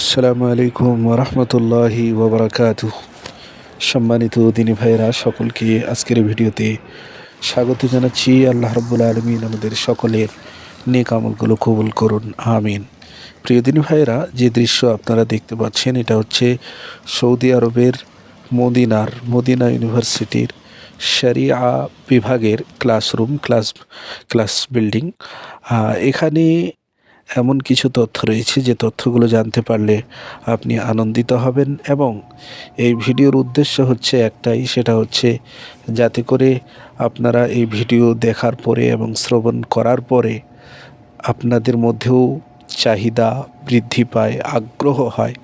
আসসালামু আলাইকুম রহমতুল্লাহি ওবরাকাত সম্মানিত দিনী ভাইরা সকলকে আজকের ভিডিওতে স্বাগত জানাচ্ছি। আল্লাহ রব্বুল আলমিন আমাদের সকলের নেক আমলগুলো কবুল করুন, আমিন। প্রিয় দিনী ভাইরা যে দৃশ্য আপনারা দেখতে পাচ্ছেন, এটা হচ্ছে সৌদি আরবের মদিনার, মদিনা ইউনিভার্সিটির শরিয়া বিভাগের ক্লাসরুম, ক্লাস ক্লাস বিল্ডিং। এখানে এমন কিছু তথ্য রয়েছে যে তথ্যগুলো জানতে পারলে আপনি আনন্দিত হবেন এবং এই ভিডিওর উদ্দেশ্য হচ্ছে একটাই, সেটা হচ্ছে যাতে করে আপনারা এই ভিডিও দেখার পরে এবং শ্রবণ করার পরে আপনাদের মধ্যেও চাহিদা বৃদ্ধি পায়, আগ্রহ হয়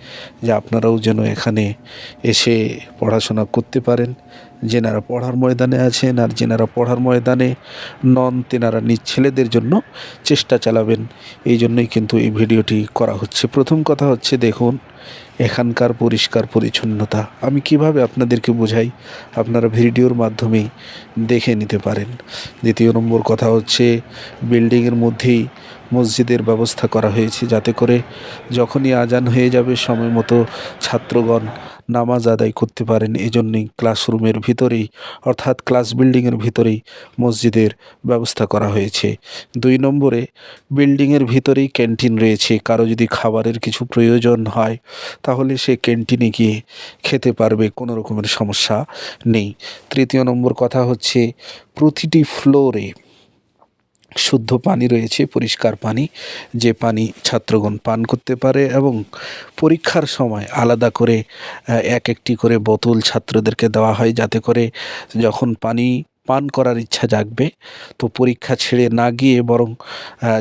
যে আপনারাও যেন এখানে এসে পড়াশোনা করতে পারেন। যেনারা পড়ার ময়দানে আছেন আর যেনারা পড়ার ময়দানে নন, তেনারা নিজ ছেলেদের জন্য চেষ্টা চালাবেন। এই জন্যই কিন্তু এই ভিডিওটি করা হচ্ছে। প্রথম কথা হচ্ছে দেখুন, এখানকার পরিষ্কার পরিচ্ছন্নতা। আমি কীভাবে আপনাদেরকে বোঝাই? আপনারা ভিডিওর মাধ্যমে দেখে নিতে পারেন। দ্বিতীয় নম্বর কথা হচ্ছে, বিল্ডিংয়ের মধ্যেই মসজিদের ব্যবস্থা করা হয়েছে যাতে করে যখনই আজান হয়ে যাবে সময় মতো ছাত্রগণ নামাজ আদায় করতে পারেন। এজন্যই ক্লাসরুমের ভিতরেই, অর্থাৎ ক্লাস বিল্ডিংয়ের ভিতরেই মসজিদের ব্যবস্থা করা হয়েছে। দুই নম্বরে বিল্ডিংয়ের ভিতরেই ক্যান্টিন রয়েছে। কারও যদি খাবারের কিছু প্রয়োজন হয়, তাহলে সে ক্যান্টিনে গিয়ে খেতে পারবে, কোনো রকমের সমস্যা নেই। তৃতীয় নম্বর কথা হচ্ছে, প্রতিটি ফ্লোরে শুদ্ধ পানি রয়েছে, পরিষ্কার পানি। যে পানি ছাত্রগণ পান করতে পারে এবং পরীক্ষার সময় আলাদা করে এক একটি করে বোতল ছাত্রদেরকে দেওয়া হয় যাতে করে যখন পানি পান করার ইচ্ছা জাগবে। তো পরীক্ষা ছেড়ে না গিয়ে বরং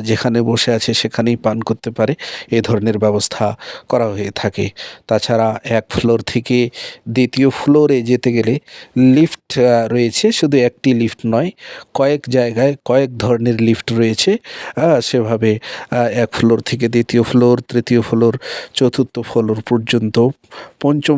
যেখানে বসে আছে সেখানেই পান করতে পারে। এ ধরনের ব্যবস্থা করা হয়ে থাকে। তাছাড়া এক ফ্লোর থেকে দ্বিতীয় ফ্লোরে যেতে গেলে লিফট রয়েছে। শুধু একটি লিফট নয়, কয়েক জায়গায় কয়েক ধরনের লিফট রয়েছে। সেভাবে এক ফ্লোর থেকে দ্বিতীয় ফ্লোর, তৃতীয় ফ্লোর, চতুর্থ ফ্লোর পর্যন্ত, পঞ্চম